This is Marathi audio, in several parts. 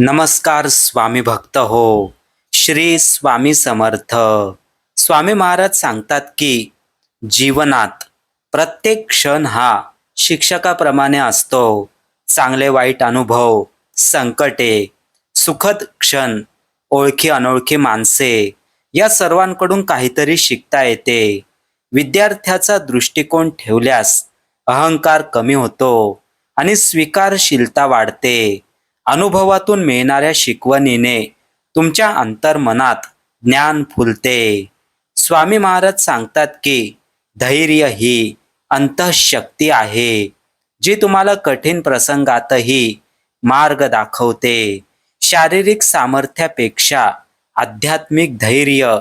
नमस्कार स्वामी भक्त हो. श्री स्वामी समर्थ. स्वामी महाराज सांगतात की जीवनात प्रत्येक क्षण हा शिक्षकाप्रमाणे असतो. चांगले वाईट अनुभव संकटे सुखद क्षण ओळखी अनोळखी माणसे या सर्वांकडून काहीतरी शिकता येते. विद्यार्थ्याचा दृष्टिकोन ठेवल्यास अहंकार कमी होतो आणि स्वीकारशीलता वाढते. अनुभवातून मिळणाऱ्या शिकवणीने तुमच्या अंतर्मनात ज्ञान फुलते. स्वामी महाराज सांगतात की धैर्य ही अंतःशक्ती आहे जी तुम्हाला कठीण प्रसंगातही मार्ग दाखवते. शारीरिक सामर्थ्यापेक्षा आध्यात्मिक धैर्य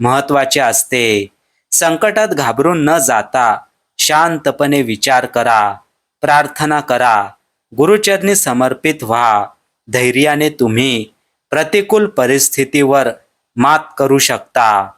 महत्त्वाचे असते. संकटात घाबरून न जाता शांतपणे विचार करा प्रार्थना करा गुरुचरणी समर्पित व्हा. धैर्याने तुम्ही प्रतिकूल परिस्थितीवर मात करू शकता.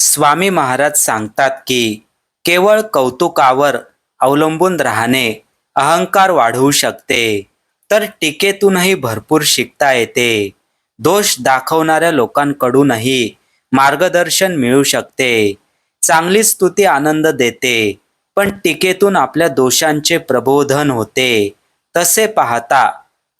स्वामी महाराज सांगतात की केवळ कौतुकावर अवलंबून राहणे अहंकार वाढवू शकते. तर टीकेतूनही भरपूर शिकता येते. दोष दाखवणाऱ्या लोकांकडूनही मार्गदर्शन मिळू शकते. चांगली स्तुती आनंद देते. पण टीकेतून आपल्या दोषांचे प्रबोधन होते. तसे पाहता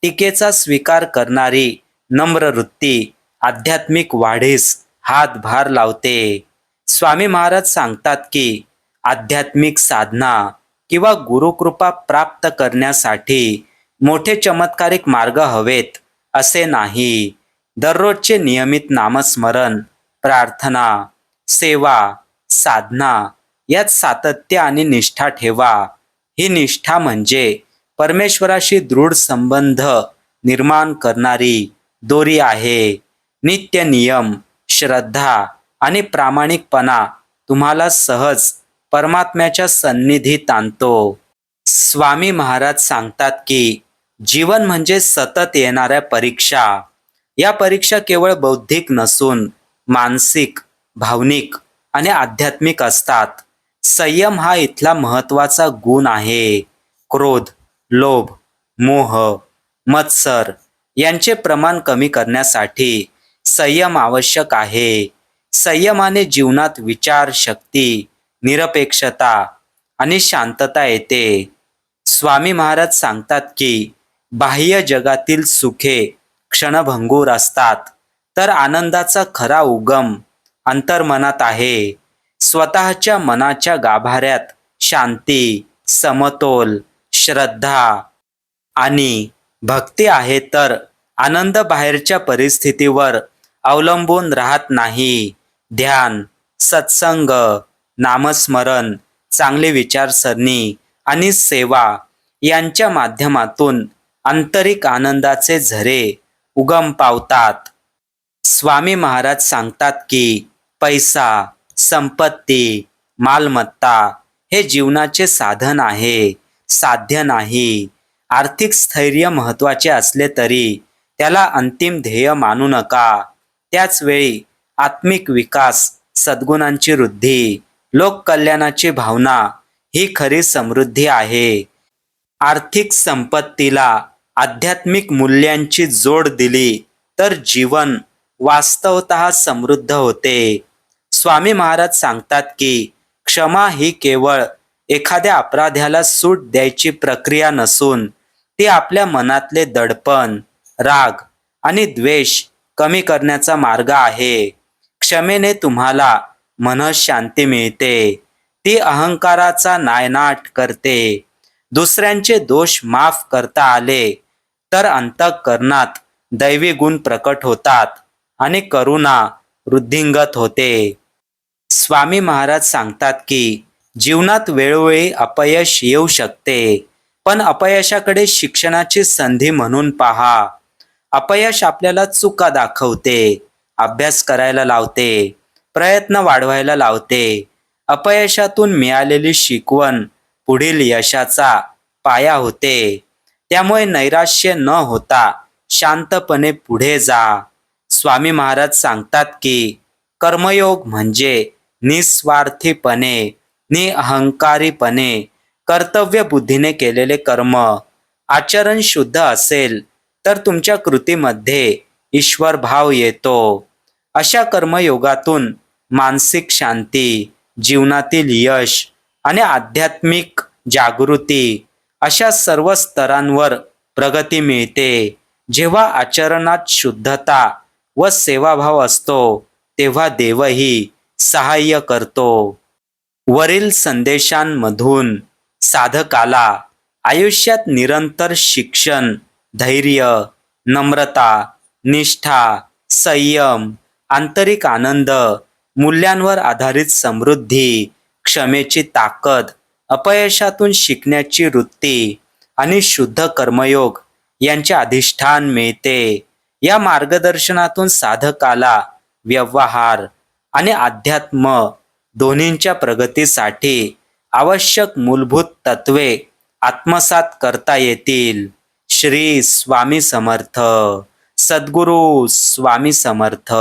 टीकेचा स्वीकार करणारी नम्र वृत्ती आध्यात्मिक वाढीस हातभार लावते. स्वामी महाराज सांगतात की आध्यात्मिक साधना किंवा गुरुकृपा प्राप्त करण्यासाठी मोठे चमत्कारिक मार्ग हवेत असे नाही. दररोजचे नियमित नामस्मरण प्रार्थना सेवा साधना यात सातत्य आणि निष्ठा ठेवा. ही निष्ठा म्हणजे परमेश्वराशी दृढ संबंध निर्माण करणारी दोरी आहे. नित्य नियम श्रद्धा आणि प्रामाणिकपणा तुम्हाला सहज परमात्म्याच्या सन्निधीत आणतो. स्वामी महाराज सांगतात की जीवन म्हणजे सतत येणाऱ्या परीक्षा. या परीक्षा केवळ बौद्धिक नसून मानसिक भावनिक आणि आध्यात्मिक असतात. संयम हा इथला महत्त्वाचा गुण आहे. क्रोध लोभ मोह मत्सर यांचे प्रमाण कमी करण्यासाठी संयम आवश्यक आहे. संयमाने जीवनात विचार शक्ती निरपेक्षता आणि शांतता येते. स्वामी महाराज सांगतात की बाह्य जगातील सुखे क्षणभंगूर असतात तर आनंदाचा खरा उगम अंतर्मनात आहे. स्वतःच्या मनाच्या गाभाऱ्यात शांती समतोल श्रद्धा आणि भक्ती आहे तर आनंद बाहेरच्या परिस्थितीवर अवलंबून राहत नाही. ध्यान सत्संग नामस्मरण चांगली विचारसरणी आणि सेवा यांच्या माध्यमातून आंतरिक आनंदाचे झरे उगम पावतात. स्वामी महाराज सांगतात की पैसा संपत्ती मालमत्ता हे जीवनाचे साधन आहे. साध्य नाही. आर्थिक स्थैर्य महत्त्वाचे असले तरी त्याला अंतिम ध्येय मानू नका. त्याचवेळी आत्मिक विकास सद्गुणांची वृद्धी लोककल्याणाची भावना ही खरी समृद्धी आहे. आर्थिक संपत्तीला आध्यात्मिक मूल्यांची जोड दिली तर जीवन वास्तवत समृद्ध होते. स्वामी महाराज सांगतात की क्षमा ही केवळ एखाद्या अपराध्याला सूट द्यायची प्रक्रिया नसून ती आपल्या मनातले दडपण राग आणि द्वेष कमी करण्याचा मार्ग आहे. क्षमेने तुम्हाला मनशांती मिळते. ती अहंकाराचा नायनाट करते. दुसऱ्यांचे दोष माफ करता आले तर अंतःकरणात दैवी गुण प्रकट होतात आणि करुणा वृद्धिंगत होते. स्वामी महाराज सांगतात की जीवनात वेळोवेळी अपयश येऊ शकते. पण अपयशाकडे शिक्षणाची संधी म्हणून पहा. अपयश आपल्याला चुका दाखवते अभ्यास करायला लावते प्रयत्न वाढवायला लावते. अपयशातून मिळालेली शिकवण पुढील यशाचा पाया होते. त्यामुळे नैराश्य न होता शांतपणे पुढे जा. स्वामी महाराज सांगतात की कर्मयोग म्हणजे निस्वार्थीपणे निअहंकारीपणे कर्तव्य बुद्धीने केलेले कर्म आचरण शुद्ध असेल तर तुमच्या कृतीमध्ये ईश्वर भाव येतो. अशा कर्मयोगातून मानसिक शांती जीवनातील यश आणि आध्यात्मिक जागृती अशा सर्व स्तरांवर प्रगती मिळते. जेव्हा आचरणात शुद्धता व सेवाभाव असतो तेव्हा देवही सहाय्य करतो. वरील संदेशांमधून साधकाला आयुष्यात निरंतर शिक्षण धैर्य नम्रता निष्ठा संयम आंतरिक आनंद मूल्यांवर आधारित समृद्धी क्षमेची ताकद अपयशातून शिकण्याची वृत्ती आणि शुद्ध कर्मयोग यांचे अधिष्ठान मिळते. या मार्गदर्शनातून साधकाला व्यवहार आणि अध्यात्म दोन्हींच्या प्रगतीसाठी आवश्यक मूलभूत तत्वे आत्मसात करता येतील. श्री स्वामी समर्थ. सद्गुरू स्वामी समर्थ.